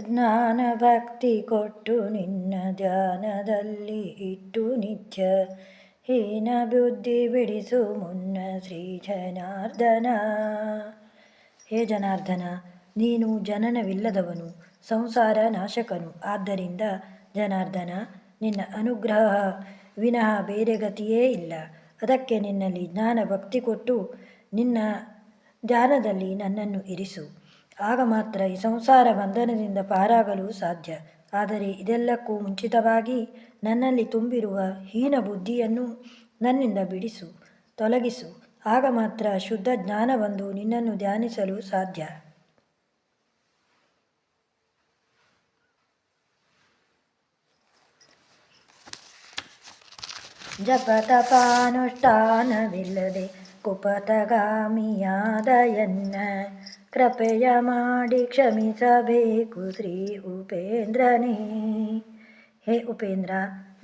ಜ್ಞಾನ ಭಕ್ತಿ ಕೊಟ್ಟು ನಿನ್ನ ಧ್ಯಾನದಲ್ಲಿ ಇಟ್ಟು ನಿತ್ಯ ಹೀನ ಬುದ್ಧಿ ಬಿಡಿಸು ಮುನ್ನ ಶ್ರೀ ಜನಾರ್ದನ. ಹೇ ಜನಾರ್ದನ, ನೀನು ಜನನವಿಲ್ಲದವನು, ಸಂಸಾರ ನಾಶಕನು. ಆದ್ದರಿಂದ ಜನಾರ್ದನ, ನಿನ್ನ ಅನುಗ್ರಹ ವಿನಃ ಬೇರೆ ಗತಿಯೇ ಇಲ್ಲ. ಅದಕ್ಕೆ ನಿನ್ನಲ್ಲಿ ಜ್ಞಾನ ಭಕ್ತಿ ಕೊಟ್ಟು ನಿನ್ನ ಧ್ಯಾನದಲ್ಲಿ ನನ್ನನ್ನು ಇರಿಸು. ಆಗ ಮಾತ್ರ ಈ ಸಂಸಾರ ಬಂಧನದಿಂದ ಪಾರಾಗಲು ಸಾಧ್ಯ. ಆದರೆ ಇದೆಲ್ಲಕ್ಕೂ ಮುಂಚಿತವಾಗಿ ನನ್ನಲ್ಲಿ ತುಂಬಿರುವ ಹೀನ ಬುದ್ಧಿಯನ್ನು ನನ್ನಿಂದ ಬಿಡಿಸು, ತೊಲಗಿಸು. ಆಗ ಮಾತ್ರ ಶುದ್ಧ ಜ್ಞಾನ ನಿನ್ನನ್ನು ಧ್ಯಾನಿಸಲು ಸಾಧ್ಯ. ಜಪ ಕುಪತಗಾಮಿಯಾದಯನ್ನ ಕೃಪೆಯ ಮಾಡಿ ಕ್ಷಮಿಸಬೇಕು ಶ್ರೀ ಉಪೇಂದ್ರನೇ. ಹೇ ಉಪೇಂದ್ರ,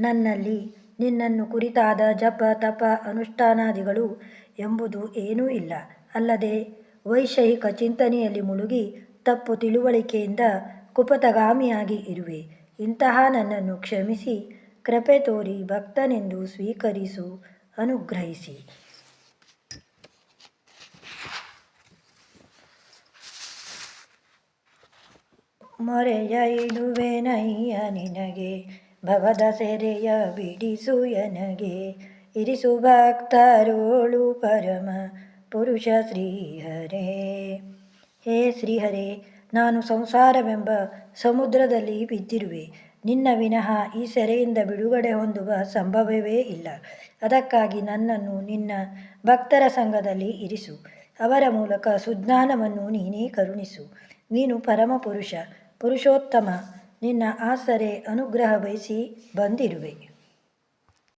ನನ್ನಲ್ಲಿ ನಿನ್ನನ್ನು ಕುರಿತಾದ ಜಪ ತಪ ಅನುಷ್ಠಾನಾದಿಗಳು ಎಂಬುದು ಏನೂ ಇಲ್ಲ. ಅಲ್ಲದೆ ವೈಷಯಿಕ ಚಿಂತನೆಯಲ್ಲಿ ಮುಳುಗಿ ತಪ್ಪು ತಿಳುವಳಿಕೆಯಿಂದ ಕುಪತಗಾಮಿಯಾಗಿ ಇರುವೆ. ಇಂತಹ ನನ್ನನ್ನು ಕ್ಷಮಿಸಿ ಕೃಪೆ ತೋರಿ ಭಕ್ತನೆಂದು ಸ್ವೀಕರಿಸು, ಅನುಗ್ರಹಿಸಿ. ಮೊರೆಯ ನೈಯ ನಿನಗೆ ಭವದ ಸೆರೆಯ ಬಿಡಿಸು ಎನಗೆ. ಇರಿಸು ಭಕ್ತರೋಳು ಪರಮ ಪುರುಷ ಶ್ರೀಹರೇ. ಹೇ ಶ್ರೀಹರೇ, ನಾನು ಸಂಸಾರವೆಂಬ ಸಮುದ್ರದಲ್ಲಿ ಬಿದ್ದಿರುವೆ. ನಿನ್ನ ವಿನಃ ಈ ಸೆರೆಯಿಂದ ಬಿಡುಗಡೆ ಹೊಂದುವ ಸಂಭವವೇ ಇಲ್ಲ. ಅದಕ್ಕಾಗಿ ನನ್ನನ್ನು ನಿನ್ನ ಭಕ್ತರ ಸಂಘದಲ್ಲಿ ಇರಿಸು. ಅವರ ಮೂಲಕ ಸುಜ್ಞಾನವನ್ನು ನೀನೇ ಕರುಣಿಸು. ನೀನು ಪರಮಪುರುಷ ಪುರುಷೋತ್ತಮ. ನಿನ್ನ ಆಸರೆ, ಅನುಗ್ರಹ ಬಯಸಿ ಬಂದಿರುವೆ.